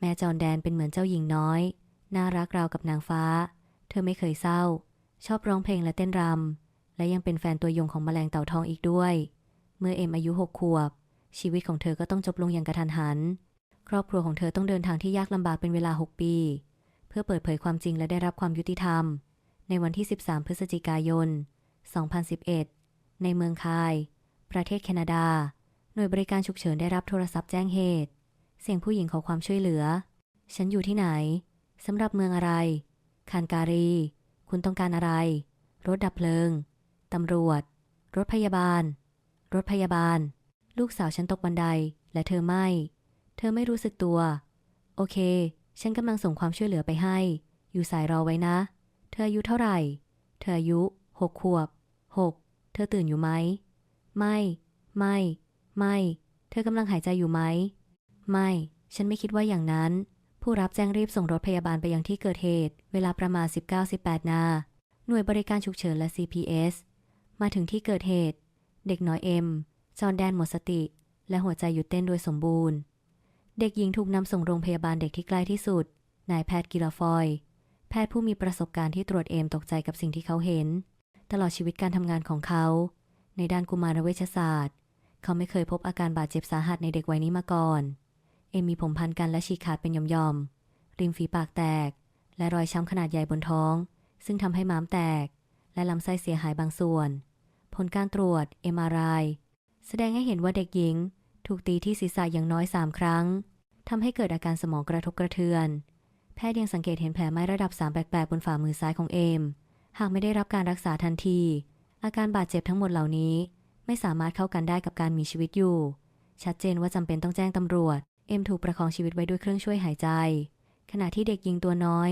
แม่จอนแดนเป็นเหมือนเจ้าหญิงน้อย น่ารักราวกับนางฟ้า เธอไม่เคยเศร้า ชอบร้องเพลงและเต้นรำ และยังเป็นแฟนตัวยงของแมลงเต่าทองอีกด้วย เมื่อเอ็มอายุหกขวบ ชีวิตของเธอก็ต้องจบลงอย่างกระทันหัน ครอบครัวของเธอต้องเดินทางที่ยากลำบากเป็นเวลา 6 ปี เพื่อเปิดเผยความจริงและได้รับความยุติธรรม ในวันที่ 13 พฤศจิกายน 2011 ในเมืองคาย ประเทศแคนาดา หน่วยบริการฉุกเฉินได้รับโทรศัพท์แจ้งเหตุ เสียงผู้หญิงขอความช่วยเหลือ ฉันอยู่ที่ไหนสำหรับเมืองอะไร คานการี คุณต้องการอะไร รถดับเพลิง ตำรวจ รถพยาบาล รถพยาบาล ลูกสาวฉันตกบันได และเธอไม่ เธอไม่รู้สึกตัว โอเค ฉันกำลังส่งความช่วยเหลือไปให้ อยู่สายรอไว้นะ เธออายุเท่าไหร่ เธออายุหกขวบหกเธอตื่นอยู่ไหม ไม่ ไม่ ไม่ เธอกำลังหายใจอยู่ไหม ไม่ ฉันไม่คิดว่าอย่างนั้น ผู้รับแจ้งรีบส่งรถพยาบาลไปยังที่เกิดเหตุ เวลาประมาณ 19-18 นา หน่วยบริการฉุกเฉินและ CPS มาถึงที่เกิดเหตุ เด็กน้อยเอ็ม จอนแดนหมดสติ และหัวใจหยุดเต้นโดยสมบูรณ์ เด็กหญิงถูกนำส่งโรงพยาบาลเด็กที่ใกล้ที่สุด นายแพทย์กิลฟอย แพทย์ผู้มีประสบการณ์ที่ตรวจเอมตกใจกับสิ่งที่เขาเห็น ตลอดชีวิตการทำงานของเขา ในด้านกุมารเวชศาสตร์ เขาไม่เคยพบอาการบาดเจ็บสาหัสในเด็กวัยนี้มาก่อน เอมมีผมพันกันและฉีกขาดเป็นหย่อมๆริมฝีปากแตก และรอยช้ำขนาดใหญ่บนท้อง ซึ่งทำให้ม้ามแตก และลำไส้เสียหายบางส่วน ผลการตรวจ MRI แสดงให้เห็นว่าเด็กหญิง ถูกตีที่ศีรษะอย่างน้อย 3 ครั้งทำให้เกิดอาการสมองกระทบกระเทือน แพทย์ยังสังเกตเห็นแผลไหม้ระดับ 3 แปลกๆบนฝ่ามือซ้ายของเอม หากไม่ได้รับการรักษาทันที อาการบาดเจ็บทั้งหมดเหล่านี้ ไม่สามารถเข้ากันได้กับการมีชีวิตอยู่ ชัดเจนว่าจำเป็นต้องแจ้งตำรวจ เอ็มถูกประคองชีวิตไว้ด้วยเครื่องช่วยหายใจ ขณะที่เด็กหญิงตัวน้อย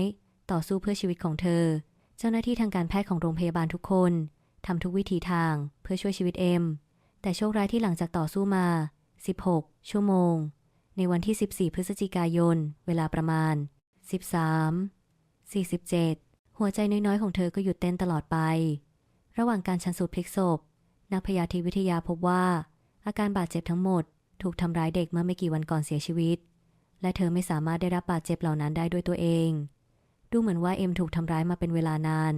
ต่อสู้เพื่อชีวิตของเธอ เจ้าหน้าที่ทางการแพทย์ของโรงพยาบาลทุกคนทำทุกวิถีทางเพื่อช่วยชีวิตเอ็ม แต่โชคร้ายที่หลังจากต่อสู้มา 16 ชั่วโมง ในวันที่ 14 พฤศจิกายน เวลาประมาณ 13 47 หัวใจน้อยๆ ของเธอก็หยุดเต้นตลอดไป ระหว่างการชันสูตรพลิกศพ นักพยาธิวิทยาพบว่า อาการบาดเจ็บทั้งหมด ถูกทำร้ายเด็กเมื่อไม่กี่วันก่อนเสียชีวิต และเธอไม่สามารถได้รับบาดเจ็บเหล่านั้นได้ด้วยตัวเอง ดูเหมือนว่าเอ็มถูกทำร้ายมาเป็นเวลานาน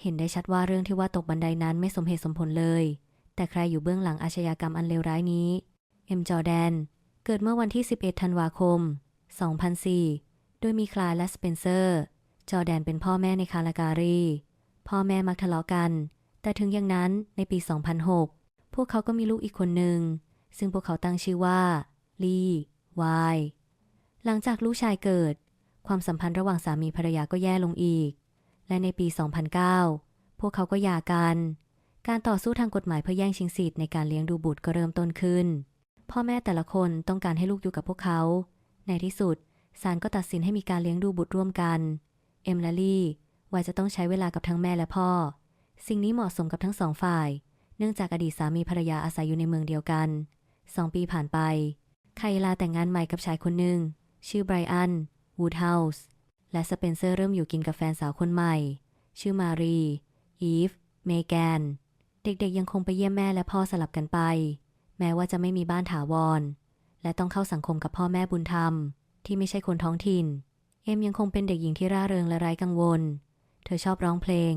เห็นได้ชัดว่าเรื่องที่ว่าตกบันไดนั้นไม่สมเหตุสมผลเลย แต่ใครอยู่เบื้องหลังอาชญากรรมอันเลวร้ายนี้ เอ็มจอแดน เกิดเมื่อวันที่ 11 ธันวาคม 2004 โดยมีคลายและสเปนเซอร์ จอแดนเป็นพ่อแม่ในคาลาการี พ่อแม่มักทะเลาะกัน แต่ถึงอย่างนั้นในปี 2006 พวกเขาก็มีลูกอีกคนหนึ่ง ซึ่งพวกเขาตั้งชื่อว่า ลีวาย หลังจากลูกชายเกิด ความสัมพันธ์ระหว่างสามีภรรยาก็แย่ลงอีก และในปี 2009 พวกเขาก็หย่ากัน การต่อสู้ทางกฎหมายเพื่อแย่งชิงสิทธิ์ในการเลี้ยงดูบุตรก็เริ่มต้นขึ้น พ่อแม่แต่ละคนต้องการให้ลูกอยู่กับพวกเขา ในที่สุดศาลก็ตัดสินให้มีการเลี้ยงดูบุตรร่วมกัน เอ็มและลี่วายจะต้องใช้เวลากับทั้งแม่และพ่อ สิ่งนี้เหมาะสมกับทั้งสองฝ่าย เนื่องจากอดีตสามีภรรยาอาศัยอยู่ในเมืองเดียวกัน สองปีผ่านไป ไคลาแต่งงานใหม่กับชายคนหนึ่ง ชื่อไบรอัน วูดเฮาส์ และสเปนเซอร์เริ่มอยู่กินกับแฟนสาวคนใหม่ ชื่อมารี อีฟ เมแกน เด็กๆยังคงไปเยี่ยมแม่และพ่อสลับกันไป แม้ว่าจะไม่มีบ้านถาวร และต้องเข้าสังคมกับพ่อแม่บุญธรรม ที่ไม่ใช่คนท้องถิ่น เอ็มยังคงเป็นเด็กหญิงที่ร่าเริงและไร้กังวล เธอชอบร้องเพลง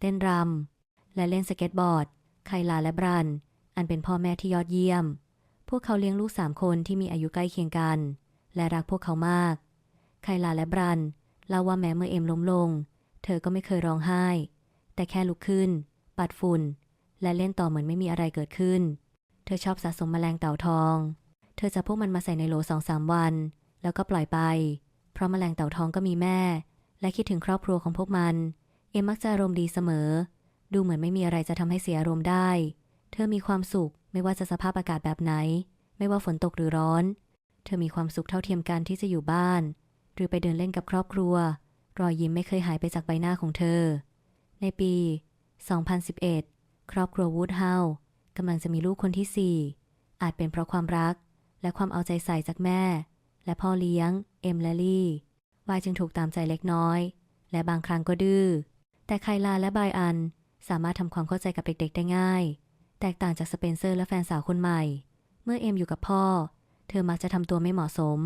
เต้นรำและเล่นสเก็ตบอร์ด ไคลาและบรัน อันเป็นพ่อแม่ที่ยอดเยี่ยม พวกเขาเลี้ยงลูกสามคนที่มีอายุใกล้เคียงกัน และรักพวกเขามาก ไคลาและบรันเล่าว่าแม้เมื่อเอ็มล้มลง เธอก็ไม่เคยร้องไห้ แต่แค่ลุกขึ้น ปัดฝุ่น และเล่นต่อเหมือนไม่มีอะไรเกิดขึ้น เธอชอบสะสมแมลงเต่าทอง เธอจะพวกมันมาใส่ในโหลสองสามวัน แล้วก็ปล่อยไป เพราะแมลงเต่าทองก็มีแม่ และคิดถึงครอบครัวของพวกมัน เอ็มมักจะอารมณ์ดีเสมอ ดูเหมือนไม่มีอะไรจะทำให้เสียอารมณ์ได้ เธอมีความสุขไม่ว่าจะสภาพอากาศแบบไหน ไม่ว่าฝนตกหรือร้อน เธอมีความสุขเท่าเทียมกันที่จะอยู่บ้าน หรือไปเดินเล่นกับครอบครัว รอยยิ้มไม่เคยหายไปจากใบหน้าของเธอ ในปี 2011 ครอบครัววูดเฮากำลังจะมีลูกคนที่ 4 อาจเป็นเพราะความรัก และความเอาใจใส่จากแม่ และพ่อเลี้ยง เอ็มและลี่วายจึงถูกตามใจเล็กน้อย และบางครั้งก็ดื้อแต่ไคลาและไบรอันสามารถทำความเข้าใจกับเด็กๆได้ง่าย แตกต่างจากสเปนเซอร์และแฟนสาวคนใหม่ เมื่อเอ็มอยู่กับพ่อ เธอมักจะทำตัวไม่เหมาะสม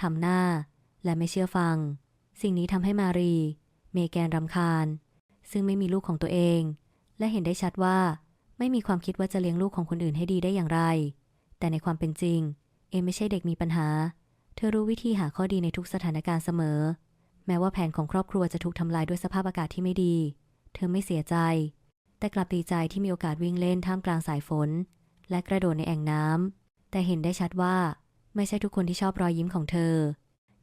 ทำหน้า และไม่เชื่อฟัง สิ่งนี้ทำให้มารี เมแกนรำคาญ ซึ่งไม่มีลูกของตัวเอง และเห็นได้ชัดว่า ไม่มีความคิดว่าจะเลี้ยงลูกของคนอื่นให้ดีได้อย่างไร แต่ในความเป็นจริง เอมไม่ใช่เด็กมีปัญหา เธอรู้วิธีหาข้อดีในทุกสถานการณ์เสมอ แม้ว่าแผนของครอบครัวจะถูกทำลายด้วยสภาพอากาศที่ไม่ดี เธอไม่เสียใจ แต่กลับดีใจที่มีโอกาสวิ่งเล่นท่ามกลางสายฝน และกระโดดในแอ่งน้ำ แต่เห็นได้ชัดว่าไม่ใช่ทุกคนที่ชอบรอยยิ้มของเธอ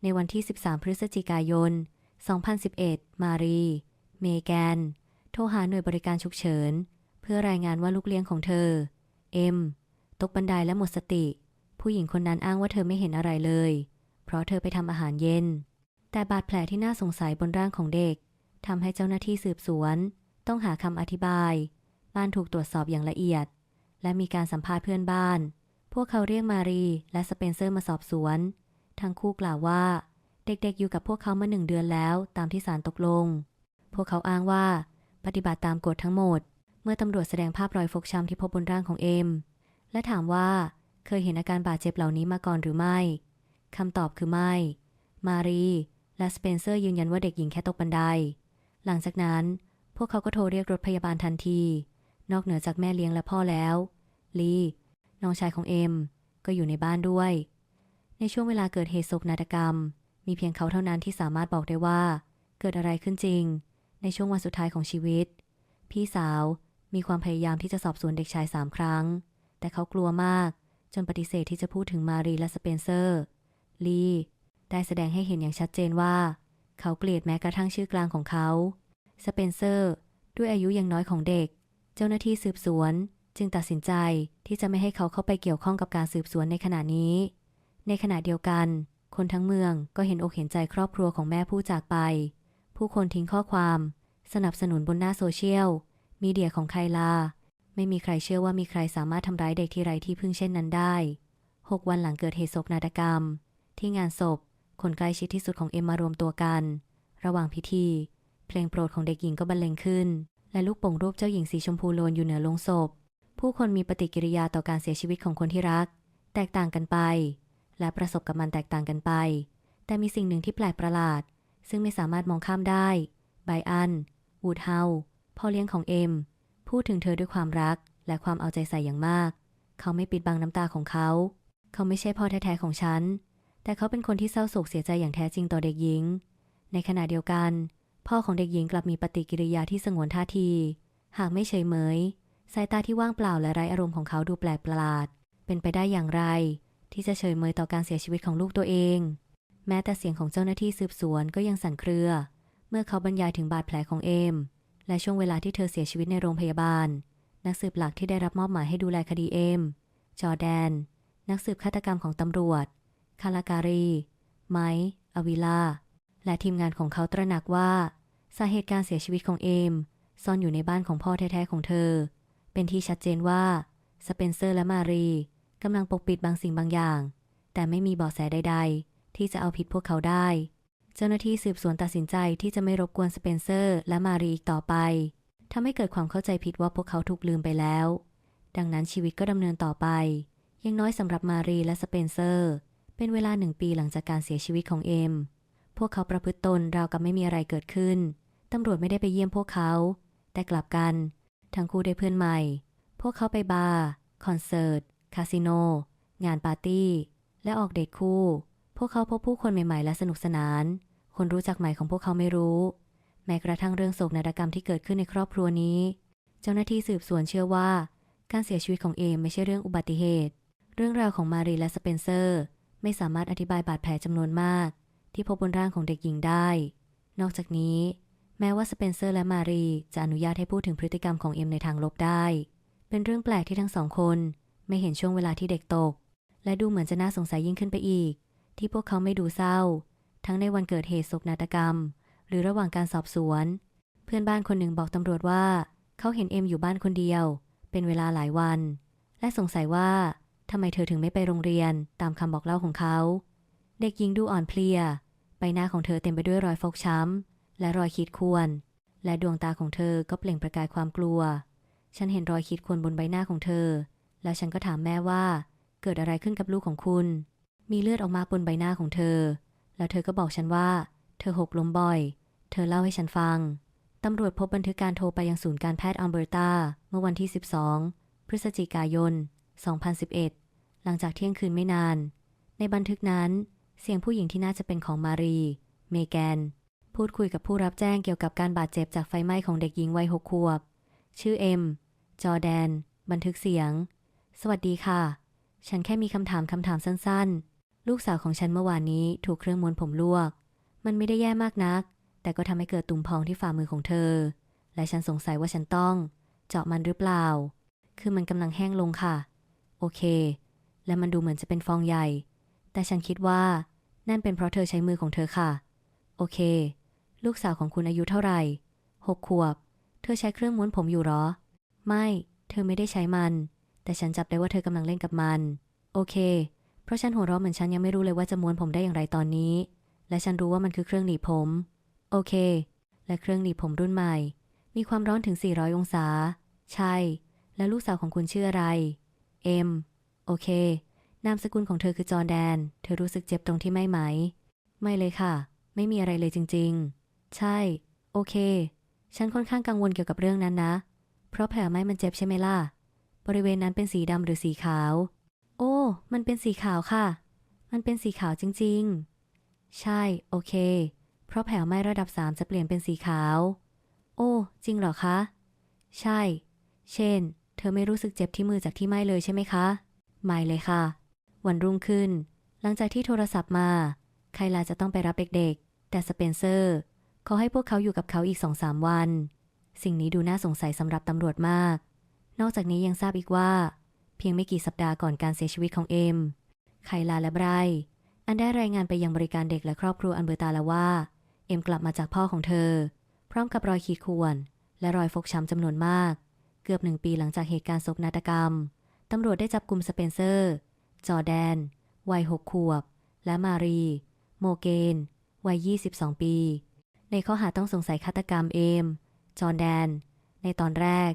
ในวันที่ 13 พฤศจิกายน 2011 มารี เมแกน โทรหาหน่วยบริการฉุกเฉิน เพื่อรายงานว่าลูกเลี้ยงของเธอ เอ็ม ตกบันไดและหมดสติ ผู้หญิงคนนั้นอ้างว่าเธอไม่เห็นอะไรเลย เพราะเธอไปทำอาหารเย็น แต่บาดแผลที่น่าสงสัยบนร่างของเด็กทำให้เจ้าหน้าที่สืบสวน ต้องหาคำอธิบาย บ้านถูกตรวจสอบอย่างละเอียด และมีการสัมภาษณ์เพื่อนบ้าน พวกเขาเรียกมารีและสเปนเซอร์มาสอบสวน ทั้งคู่กล่าวว่า เด็กๆอยู่กับพวกเขามาหนึ่งเดือนแล้วตามที่ศาลตกลง พวกเขาอ้างว่า ปฏิบัติตามกฎทั้งหมด เมื่อตำรวจแสดงภาพรอยฟกช้ำที่พบบนร่างของเอ็ม และถามว่าเคยเห็นอาการบาดเจ็บเหล่านี้มาก่อนหรือไม่คำตอบคือไม่ มารีและสเปนเซอร์ยืนยันว่าเด็กหญิงแค่ตกบันได หลังจากนั้น พวกเขาก็โทรเรียกรถพยาบาลทันที นอกเหนือจากแม่เลี้ยงและพ่อแล้ว ลี น้องชายของเอ็ม ก็อยู่ในบ้านด้วย ในช่วงเวลาเกิดเหตุโศกนาฏกรรม มีเพียงเขาเท่านั้นที่สามารถบอกได้ว่า เกิดอะไรขึ้นจริง ในช่วงวันสุดท้ายของชีวิต พี่สาวมีความพยายามที่จะสอบสวนเด็กชายสามครั้ง แต่เขากลัวมาก จนปฏิเสธที่จะพูดถึงมารีและสเปนเซอร์ ลี ได้แสดงให้เห็นอย่างชัดเจนว่า เขาเกลียดแม้กระทั่งชื่อกลางของเขา สเปนเซอร์ ด้วยอายุยังน้อยของเด็ก เจ้าหน้าที่สืบสวน จึงตัดสินใจที่จะไม่ให้เขาเข้าไปเกี่ยวข้องกับการสืบสวนในขณะนี้ ในขณะเดียวกัน คนทั้งเมืองก็เห็นอกเห็นใจครอบครัวของแม่ผู้จากไป ผู้คนทิ้งข้อความ สนับสนุนบนหน้าโซเชียล มีเดียของไคลา ไม่มีใครเชื่อว่ามีใครสามารถทำร้ายเด็กที่ไร้ที่พึ่งเช่นนั้นได้6วันหลังเกิดเหตุศกนาฏกรรม ที่งานศพ คนใกล้ชิดที่สุดของเอ็มมารวมตัวกัน ระหว่างพิธี เพลงโปรดของเด็กหญิงก็บรรเลงขึ้น และลูกโป่งรูปเจ้าหญิงสีชมพูโลนอยู่เหนือโลงศพ ผู้คนมีปฏิกิริยาต่อการเสียชีวิตของคนที่รัก แตกต่างกันไป และประสบกับมันแตกต่างกันไป แต่มีสิ่งหนึ่งที่แปลกประหลาด ซึ่งไม่สามารถมองข้ามได้ไบอันวูดเฮาพ่อเลี้ยงของเอ็ม พูดถึงเธอด้วยความรักและความเอาใจใส่อย่างมาก เขาไม่ปิดบังน้ำตาของเขา เขาไม่ใช่พ่อแท้ๆของฉัน แต่เขาเป็นคนที่เศร้าโศกเสียใจอย่างแท้จริงต่อเด็กหญิง ในขณะเดียวกัน พ่อของเด็กหญิงกลับมีปฏิกิริยาที่สงวนท่าที หากไม่เฉยเมย สายตาที่ว่างเปล่าและไร้อารมณ์ของเขาดูแปลกประหลาด เป็นไปได้อย่างไร ที่จะเฉยเมยต่อการเสียชีวิตของลูกตัวเอง แม้แต่เสียงของเจ้าหน้าที่สืบสวนก็ยังสั่นเครือ เมื่อเขาบรรยายถึงบาดแผลของเอม และช่วงเวลาที่เธอเสียชีวิตในโรงพยาบาล นักสืบหลักที่ได้รับมอบหมายให้ดูแลคดีเอม จอแดน นักสืบฆาตกรรมของตำรวจ คาลาการี ไมอวิลา และทีมงานของเขาตระหนักว่า สาเหตุการเสียชีวิตของเอม ซ่อนอยู่ในบ้านของพ่อแท้ๆของเธอ เป็นที่ชัดเจนว่า สเปนเซอร์และมารีกำลังปกปิดบางสิ่งบางอย่าง แต่ไม่มีเบาะแสใด ๆ ที่จะเอาผิดพวกเขาได้ เจ้าหน้าที่สืบสวนตัดสินใจที่จะไม่รบกวนสเปนเซอร์และมารีอีกต่อไปทำให้เกิดความเข้าใจผิดว่าพวกเขาถูกลืมไปแล้ว ดังนั้นชีวิตก็ดำเนินต่อไปยังน้อยสำหรับมารีและสเปนเซอร์ เป็นเวลาหนึ่งปีหลังจากการเสียชีวิตของเอ็ม พวกเขาประพฤติตนราวกับไม่มีอะไรเกิดขึ้น ตำรวจไม่ได้ไปเยี่ยมพวกเขา แต่กลับกัน ทั้งคู่ได้เพื่อนใหม่ พวกเขาไปบาร์ คอนเสิร์ต คาสิโน งานปาร์ตี้ และออกเดทคู่ พวกเขาพบผู้คนใหม่ ๆ และสนุกสนาน คนรู้จักใหม่ของพวกเขาไม่รู้ แม้กระทั่งเรื่องโศกนาฏกรรมที่เกิดขึ้นในครอบครัวนี้ เจ้าหน้าที่สืบสวนเชื่อว่า การเสียชีวิตของเอมไม่ใช่เรื่องอุบัติเหตุ เรื่องราวของมารีและสเปนเซอร์ ไม่สามารถอธิบายบาดแผลจำนวนมาก ที่พบบนร่างของเด็กหญิงได้ นอกจากนี้ แม้ว่าสเปนเซอร์และมารีจะอนุญาตให้พูดถึงพฤติกรรมของเอ็มในทางลบได้ เป็นเรื่องแปลกที่ทั้งสองคน ไม่เห็นช่วงเวลาที่เด็กตก และดูเหมือนจะน่าสงสัยยิ่งขึ้นไปอีก ที่พวกเขาไม่ดูเศร้า ทั้งในวันเกิดเหตุโศกนาฏกรรม หรือระหว่างการสอบสวน เพื่อนบ้านคนหนึ่งบอกตำรวจว่า เขาเห็นเอ็มอยู่บ้านคนเดียว เป็นเวลาหลายวัน และสงสัยว่าทำไมเธอถึงไม่ไปโรงเรียนตามคำบอกเล่าของเขา เด็กหญิงดูอ่อนเพลีย หน้าของเธอเต็มไปด้วยรอยฟกช้ำ และรอยขีดข่วน และดวงตาของเธอก็เปล่งประกายความกลัว ฉันเห็นรอยขีดข่วนบนใบหน้าของเธอ แล้วฉันก็ถามแม่ว่า เกิดอะไรขึ้นกับลูกของคุณ มีเลือดออกมาบนใบหน้าของเธอ แล้วเธอก็บอกฉันว่า เธอหกล้มบ่อย เธอเล่าให้ฉันฟัง ตำรวจพบบันทึกการโทรไปยังศูนย์การแพทย์อัลเบอร์ตา เมื่อวันที่ 12 พฤศจิกายน 2011 หลังจากเที่ยงคืนไม่นาน ในบันทึกนั้น เสียงผู้หญิงที่น่าจะเป็นของมารี เมแกน พูดคุยกับผู้รับแจ้งเกี่ยวกับการบาดเจ็บจากไฟไหม้ของเด็กหญิงวัยหกขวบ ชื่อเอ็ม จอแดน บันทึกเสียง สวัสดีค่ะ ฉันแค่มีคำถามคำถามสั้นๆ ลูกสาวของฉันเมื่อวานนี้ถูกเครื่องม้วนผมลวก มันไม่ได้แย่มากนัก แต่ก็ทำให้เกิดตุ่มพองที่ฝ่ามือของเธอ และฉันสงสัยว่าฉันต้อง เจาะมันหรือเปล่า คือมันกำลังแห้งลงค่ะ โอเค และมันดูเหมือนจะเป็นฟองใหญ่ แต่ฉันคิดว่า นั่นเป็นเพราะเธอใช้มือของเธอค่ะ โอเค ลูกสาวของคุณอายุเท่าไหร่หกขวบ เธอใช้เครื่องม้วนผมอยู่หรอ ไม่ เธอไม่ได้ใช้มัน แต่ฉันจับได้ว่าเธอกำลังเล่นกับมัน โอเค เพราะฉันหัวเราะเหมือนฉันยังไม่รู้เลยว่าจะม้วนผมได้อย่างไรตอนนี้ และฉันรู้ว่ามันคือเครื่องหนีบผม โอเค และเครื่องหนีบผมรุ่นใหม่ มีความร้อนถึง 400 องศา ใช่ แล้วลูกสาวของคุณชื่ออะไร เอ็ม โอเค นามสกุลของเธอคือจอร์แดน เธอรู้สึกเจ็บตรงที่ไม่ไหม ไม่เลยค่ะ ไม่มีอะไรเลยจริง ๆ ใช่ โอเค ฉันค่อนข้างกังวลเกี่ยวกับเรื่องนั้นนะ เพราะแผลไหม้มันเจ็บใช่ไหมล่ะ บริเวณนั้นเป็นสีดำหรือสีขาว โอ้ มันเป็นสีขาวค่ะ มันเป็นสีขาวจริง ๆ ใช่ โอเค เพราะแผลไหม้ระดับ3จะเปลี่ยนเป็นสีขาว โอ้ จริงเหรอคะ ใช่ เช่น เธอไม่รู้สึกเจ็บที่มือจากที่ไหม้เลยใช่ไหมคะ ไม่เลยค่ะ วันรุ่งขึ้น หลังจากที่โทรศัพท์มา ไคลาจะต้องไปรับเด็กๆ แต่สเปนเซอร์ขาให้พวกเขาอยู่กับเขาอีกสองสามวัน สิ่งนี้ดูน่าสงสัยสำหรับตำรวจมาก นอกจากนี้ยังทราบอีกว่า เพียงไม่กี่สัปดาห์ก่อนการเสียชีวิตของเอ็ม ไคลาและไบรอันได้รายงานไปยังบริการเด็กและครอบครัวอันเบอร์ตาแล้วว่า เอ็มกลับมาจากพ่อของเธอ พร้อมกับรอยขีดข่วน และรอยฟกช้ำจำนวนมาก เกือบหนึ่งปีหลังจากเหตุการณ์โศกนาฏกรรมตำรวจได้จับกลุ่มสเปนเซอร์ จอแดน วัยหกขวบ และมารี โมเกน วัย 22 ปี ในข้อหาต้องสงสัยฆาตกรรมเอม จอร์แดน ในตอนแรก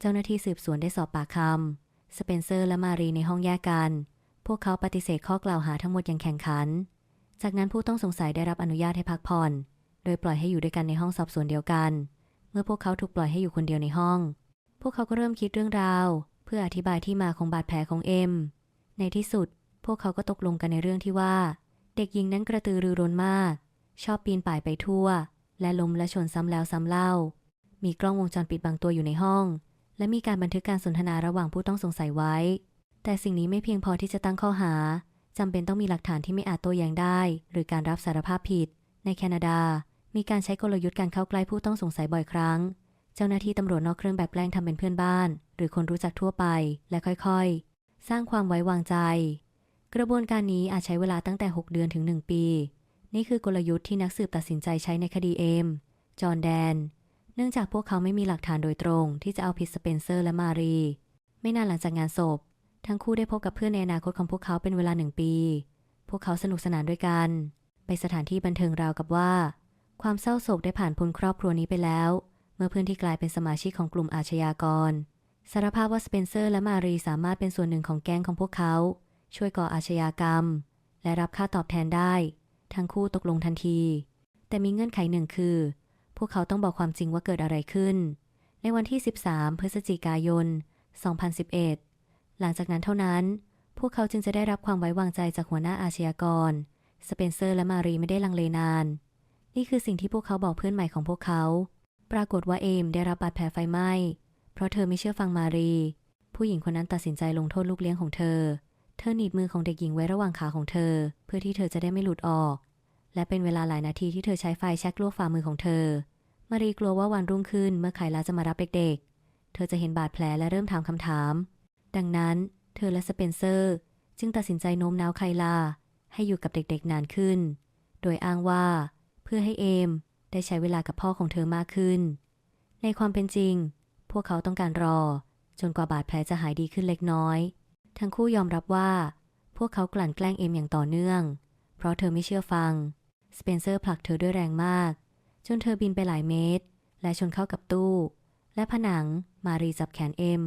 เจ้าหน้าที่สืบสวนได้สอบปากคำ สเปนเซอร์และมารีในห้องแยกกัน พวกเขาปฏิเสธข้อกล่าวหาทั้งหมดอย่างแข่งขัน จากนั้นผู้ต้องสงสัยได้รับอนุญาตให้พักผ่อน โดยปล่อยให้อยู่ด้วยกันในห้องสอบสวนเดียวกัน เมื่อพวกเขาถูกปล่อยให้อยู่คนเดียวในห้อง พวกเขาก็เริ่มคิดเรื่องราว เพื่ออธิบายที่มาของบาดแผลของเอ็ม ในที่สุด พวกเขาก็ตกลงกันในเรื่องที่ว่า เด็กหญิงนั้นกระตือรือร้นมาก ชอบปีนป่ายไปทั่ว และล้มและชนซ้ำแล้วซ้ำเล่า มีกล้องวงจรปิดบางตัวอยู่ในห้อง และมีการบันทึกการสนทนาระหว่างผู้ต้องสงสัยไว้ แต่สิ่งนี้ไม่เพียงพอที่จะตั้งข้อหาจำเป็นต้องมีหลักฐานที่ไม่อาจโต้แย้งได้ หรือการรับสารภาพผิด ในแคนาดา มีการใช้กลยุทธ์การเข้าใกล้ผู้ต้องสงสัยบ่อยครั้ง เจ้าหน้าที่ตำรวจนอกเครื่องแบบแกล้งทำเป็นเพื่อนบ้าน หรือคนรู้จักทั่วไป และค่อยๆ สร้างความไว้วางใจ กระบวนการนี้อาจใช้เวลาตั้งแต่ 6 เดือนถึง 1 ปี นี่คือกลยุทธ์ที่นักสืบตัดสินใจใช้ในคดีเอม จอห์นแดน เนื่องจากพวกเขาไม่มีหลักฐานโดยตรง ที่จะเอาผิดสเปนเซอร์และมารี ไม่นานหลังจากงานศพ ทั้งคู่ได้พบกับเพื่อนในอนาคตของพวกเขาเป็นเวลาหนึ่งปี พวกเขาสนุกสนานด้วยกัน ไปสถานที่บันเทิงราวกับว่า ความเศร้าโศกได้ผ่านพ้นครอบครัวนี้ไปแล้ว เมื่อเพื่อนที่กลายเป็นสมาชิกของกลุ่มอาชญากร สารภาพว่าสเปนเซอร์และมารีสามารถเป็นส่วนหนึ่งของแก๊งของพวกเขา ช่วยก่ออาชญากรรม และรับค่าตอบแทนได้ ทั้งคู่ตกลงทันที แต่มีเงื่อนไขหนึ่งคือ พวกเขาต้องบอกความจริงว่าเกิดอะไรขึ้น ในวันที่ 13 พฤศจิกายน 2011 หลังจากนั้นเท่านั้น พวกเขาจึงจะได้รับความไว้วางใจจากหัวหน้าอาชญากร สเปนเซอร์และมารีไม่ได้ลังเลนาน นี่คือสิ่งที่พวกเขาบอกเพื่อนใหม่ของพวกเขา ปรากฏว่าเอมได้รับบาดแผลไฟไหม้ เพราะเธอไม่เชื่อฟังมารี ผู้หญิงคนนั้นตัดสินใจลงโทษลูกเลี้ยงของเธอ เธอหนีบมือของเด็กหญิงไว้ระหว่างขาของเธอ เพื่อที่เธอจะได้ไม่หลุดออก และเป็นเวลาหลายนาทีที่เธอใช้ไฟแช็กลวกฝ่ามือของเธอ มารีกลัวว่าวันรุ่งขึ้นเมื่อไคลาจะมารับเด็กๆ เธอจะเห็นบาดแผลและเริ่มถามคำถาม ดังนั้น เธอและสเปนเซอร์ จึงตัดสินใจโน้มน้าวไคลา ให้อยู่กับเด็กๆนานขึ้น โดยอ้างว่า เพื่อให้เอมได้ใช้เวลากับพ่อของเธอมากขึ้น ในความเป็นจริง พวกเขาต้องการรอ จนกว่าบาดแผลจะหายดีขึ้นเล็กน้อย ทั้งคู่ยอมรับว่า พวกเขากลั่นแกล้งเอมอย่างต่อเนื่อง เพราะเธอไม่เชื่อฟัง สเปนเซอร์ผลักเธอด้วยแรงมาก จนเธอบินไปหลายเมตร และชนเข้ากับตู้ และผนัง มารีจับแขนเอ็ม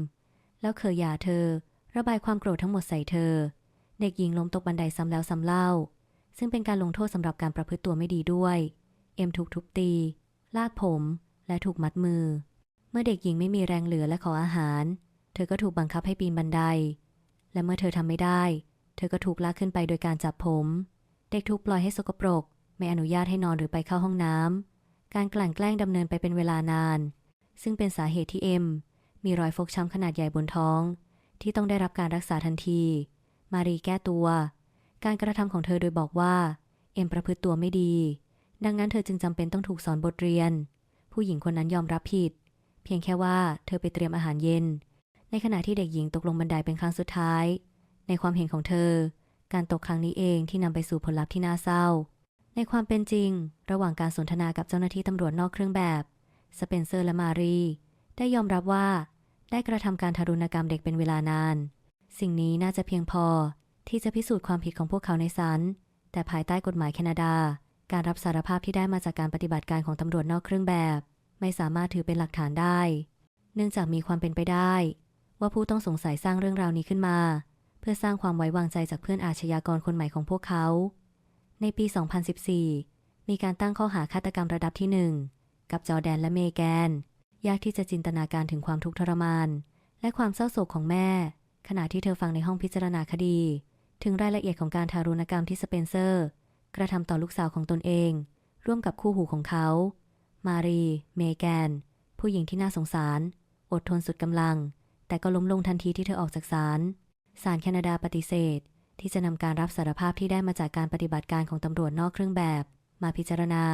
แล้วเคยยาเธอ ระบายความโกรธทั้งหมดใส่เธอ เด็กหญิงล้มตกบันไดซ้ำแล้วซ้ำเล่า ซึ่งเป็นการลงโทษสำหรับการประพฤติตัวไม่ดีด้วย เอ็มถูกทุบตี ลากผม และถูกมัดมือ เมื่อเด็กหญิงไม่มีแรงเหลือและขออาหาร เธอก็ถูกบังคับให้ปีนบันได และเมื่อเธอทำไม่ได้ เธอก็ถูกลากขึ้นไปโดยการจับผม เด็กถูกปล่อยให้สกปรก ไม่อนุญาตให้นอนหรือไปเข้าห้องน้ำการกลั่นแกล้งดำเนินไปเป็นเวลานาน ซึ่งเป็นสาเหตุที่เอ็ม มีรอยฟกช้ำขนาดใหญ่บนท้อง ที่ต้องได้รับการรักษาทันที มารีแก้ตัว การกระทำของเธอโดยบอกว่า เอ็มประพฤติตัวไม่ดี ดังนั้นเธอจึงจำเป็นต้องถูกสอนบทเรียน ผู้หญิงคนนั้นยอมรับผิด เพียงแค่ว่าเธอไปเตรียมอาหารเย็น ในขณะที่เด็กหญิงตกลงบันไดเป็นครั้งสุดท้าย ในความเห็นของเธอ การตกครั้งนี้เองที่นำไปสู่ผลลัพธ์ที่น่าเศร้า ในความเป็นจริง ระหว่างการสนทนากับเจ้าหน้าที่ตำรวจนอกเครื่องแบบ สเปนเซอร์และมารี ได้ยอมรับว่า ได้กระทำการทารุณกรรมเด็กเป็นเวลานาน สิ่งนี้น่าจะเพียงพอที่จะพิสูจน์ความผิดของพวกเขาในศาลแต่ภายใต้กฎหมายแคนาดา การรับสารภาพที่ได้มาจากการปฏิบัติการของตำรวจนอกเครื่องแบบ ไม่สามารถถือเป็นหลักฐานได้ เนื่องจากมีความเป็นไปได้ ว่าผู้ต้องสงสัยสร้างเรื่องราวนี้ขึ้นมา เพื่อสร้างความไว้วางใจจากเพื่อนอาชญากรคนใหม่ของพวกเขา ในปี 2014 มีการตั้งข้อหาฆาตกรรมระดับที่ 1 กับจอแดนและเมแกน ยากที่จะจินตนาการถึงความทุกข์ทรมาน และความเศร้าโศกของแม่ ขณะที่เธอฟังในห้องพิจารณาคดี ถึงรายละเอียดของการทารุณกรรมที่สเปนเซอร์ กระทำต่อลูกสาวของตนเอง ร่วมกับคู่หูของเขา มารี เมแกน ผู้หญิงที่น่าสงสาร อดทนสุดกำลัง แต่ก็ล้มลงทันทีที่เธอออกจากศาล ศาลแคนาดาปฏิเสธ ที่จะนำการรับสารภาพที่ได้มาจากการปฏิบัติการของตำรวจนอกเครื่องแบบ มาพิจารณา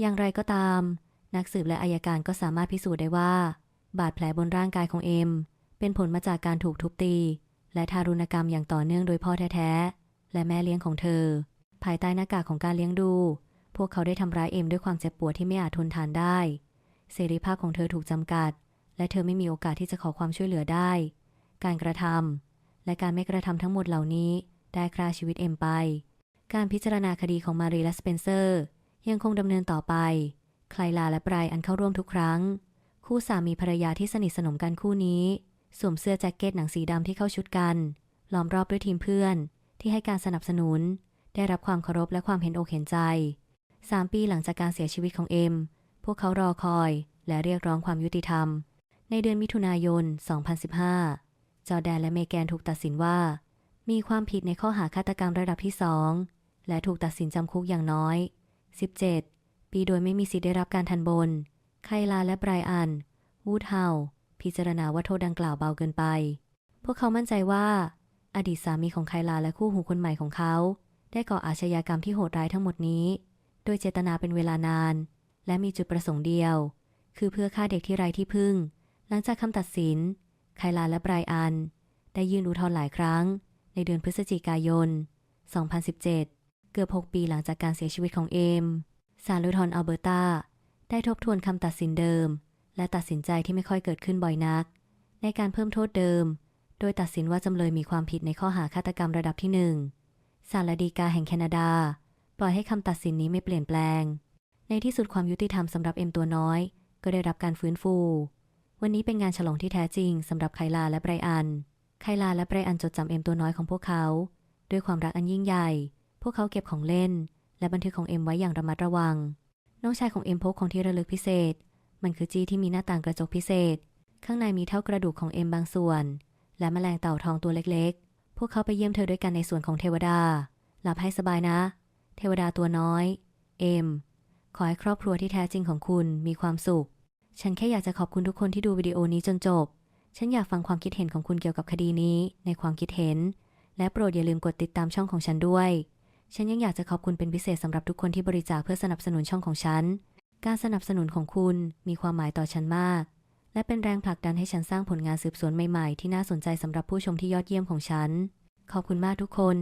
อย่างไรก็ตาม นักสืบและอายการก็สามารถพิสูจน์ได้ว่า บาดแผลบนร่างกายของเอ็ม เป็นผลมาจากการถูกทุบตี และทารุณกรรมอย่างต่อเนื่องโดยพ่อแท้ๆและแม่เลี้ยงของเธอ ภายใต้หน้ากากของการเลี้ยงดู พวกเขาได้ทำร้ายเอ็มด้วยความเจ็บปวดที่ไม่อาจทนทานได้ เสรีภาพของเธอถูกจำกัด และเธอไม่มีโอกาสที่จะขอความช่วยเหลือได้ การกระทำและการไม่กระทำทั้งหมดเหล่านี้ ได้ฆ่าชีวิตเอ็มไป การพิจารณาคดีของมารีและสเปนเซอร์ ยังคงดำเนินต่อไปไคลลาและไบรอันเข้าร่วมทุกครั้ง คู่สามีภรรยาที่สนิทสนมกันคู่นี้สวมเสื้อแจ็คเก็ตหนังสีดำที่เข้าชุดกัน ล้อมรอบด้วยทีมเพื่อน ที่ให้การสนับสนุน ได้รับความเคารพและความเห็นอกเห็นใจ สามปีหลังจากการเสียชีวิตของเอ็ม พวกเขารอคอยและเรียกร้องความยุติธรรม ในเดือนมิถุนายน 2015 จอแดนและเมแกนถูกตัดสินว่า มีความผิดในข้อหาฆาตกรรมระดับที่2และถูกตัดสินจำคุกอย่างน้อย 17 ปีโดยไม่มีสิทธิ์ได้รับการทันบน ไคลาและไบรอัน วูดเฮาพิจารณาว่าโทษดังกล่าวเบาเกินไป พวกเขามั่นใจว่า อดีตสามีของไคลาและคู่หูคนใหม่ของเขา ได้ก่ออาชญากรรมที่โหดร้ายทั้งหมดนี้ โดยเจตนาเป็นเวลานาน และมีจุดประสงค์เดียว คือเพื่อฆ่าเด็กที่ไร้ที่พึ่ง หลังจากคำตัดสินไคลาและไบรอัน ได้ยื่นอุทธรณ์หลายครั้ง ในเดือนพฤศจิกายน 2017 เกือบ 6 ปีหลังจากการเสียชีวิตของเอมศาลอุทธรณ์อัลเบอร์ตา ได้ทบทวนคำตัดสินเดิม และตัดสินใจที่ไม่ค่อยเกิดขึ้นบ่อยนัก ในการเพิ่มโทษเดิม โดยตัดสินว่าจำเลยมีความผิดในข้อหาฆาตกรรมระดับที่หนึ่งศาลฎีกาแห่งแคนาดา ล่อยให้คำตัดสินนี้ไม่เปลี่ยนแปลง ในที่สุดความยุติธรรมสำหรับเอ็มตัวน้อย ก็ได้รับการฟื้นฟู วันนี้เป็นงานฉลองที่แท้จริงสำหรับไคลาและไบรอัน ไคลาและไบรอันจดจำเอ็มตัวน้อยของพวกเขา ด้วยความรักอันยิ่งใหญ่ พวกเขาเก็บของเล่น และบันทึกของเอ็มไว้อย่างระมัดระวัง น้องชายของเอ็มพกของที่ระลึกพิเศษ มันคือจี้ที่มีหน้าต่างกระจกพิเศษ ข้างในมีเท่ากระดูกของเอ็มบางส่วน และแมลงเต่าทองตัวเล็กๆ พวกเขาไปเยี่ยมเธอด้วยกันในส่วนของเทวดา หลับให้สบายนะ เทวดาตัวน้อย เอม ขอให้ครอบครัวที่แท้จริงของคุณมีความสุข ฉันแค่อยากจะขอบคุณทุกคนที่ดูวิดีโอนี้จนจบ ฉันอยากฟังความคิดเห็นของคุณเกี่ยวกับคดีนี้ในความคิดเห็น และโปรดอย่าลืมกดติดตามช่องของฉันด้วย ฉันยังอยากจะขอบคุณเป็นพิเศษสำหรับทุกคนที่บริจาคเพื่อสนับสนุนช่องของฉัน การสนับสนุนของคุณมีความหมายต่อฉันมาก และเป็นแรงผลักดันให้ฉันสร้างผลงานสืบสวนใหม่ๆ ที่น่าสนใจสำหรับผู้ชมที่ยอดเยี่ยมของฉัน ขอบคุณมากทุกคน